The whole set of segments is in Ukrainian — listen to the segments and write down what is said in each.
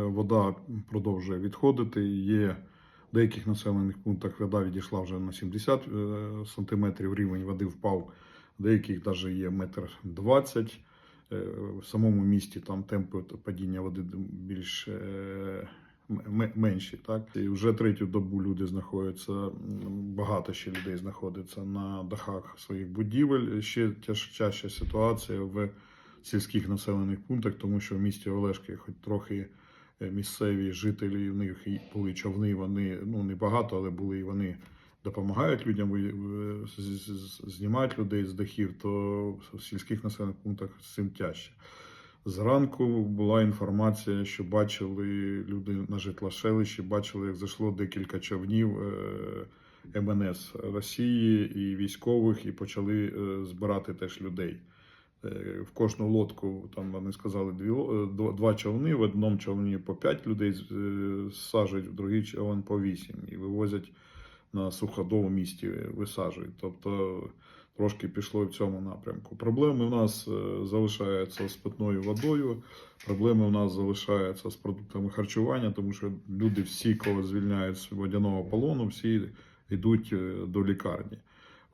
Вода продовжує відходити. Є в деяких населених пунктах вода відійшла вже на 70 е, сантиметрів. Рівень води впав. Деяких навіть є метр 20. Е, В самому місті там темпи падіння води більш е, менші. Так? І вже третю добу люди знаходяться, багато ще людей знаходиться на дахах своїх будівель. Ще чаще ситуація в сільських населених пунктах, тому що в місті Олешки, хоч трохи місцеві жителі, в них були човни, вони ну не багато, але були і вони допомагають людям, знімають людей з дахів, то в сільських населених пунктах з цим тяжче. Зранку була інформація, що бачили люди на житлошелищі, бачили, як зайшло декілька човнів е, МНС Росії і військових, і почали е, збирати теж людей. Е, В кожну лодку там вони сказали дві е, два човни. В одному човні по п'ять людей е, саджують, в другий човен по вісім і вивозять на суходол місті, висаджують. Тобто трошки пішло в цьому напрямку. Проблеми в нас залишаються з питною водою. Проблеми в нас залишаються з продуктами харчування, тому що люди всі, коли звільняють з водяного полону, всі йдуть до лікарні.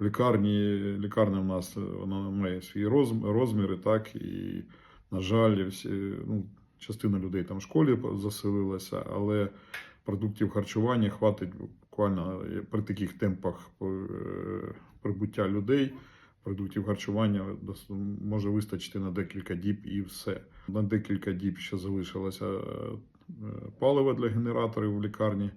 Лікарні лікарня в нас вона має свої розм- розміри, так і на жаль, всі, ну, частина людей там в школі заселилася, але продуктів харчування хватить буквально е, при таких темпах е, прибуття людей. Продуктів харчування може вистачити на декілька діб і все. На декілька діб ще залишилося е, паливо для генераторів в лікарні.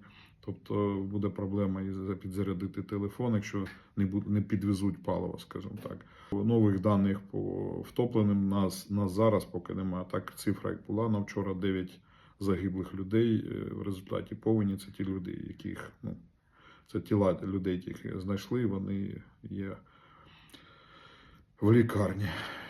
Тобто буде проблема і за- підзарядити телефон, якщо не не підвезуть паливо, скажімо так. Нових даних по втопленим нас, нас зараз поки немає. Так цифра як була на вчора 9 загиблих людей е, в результаті повені. Це ті люди, яких ну це тіла людей, яких знайшли. Вони є в лікарні.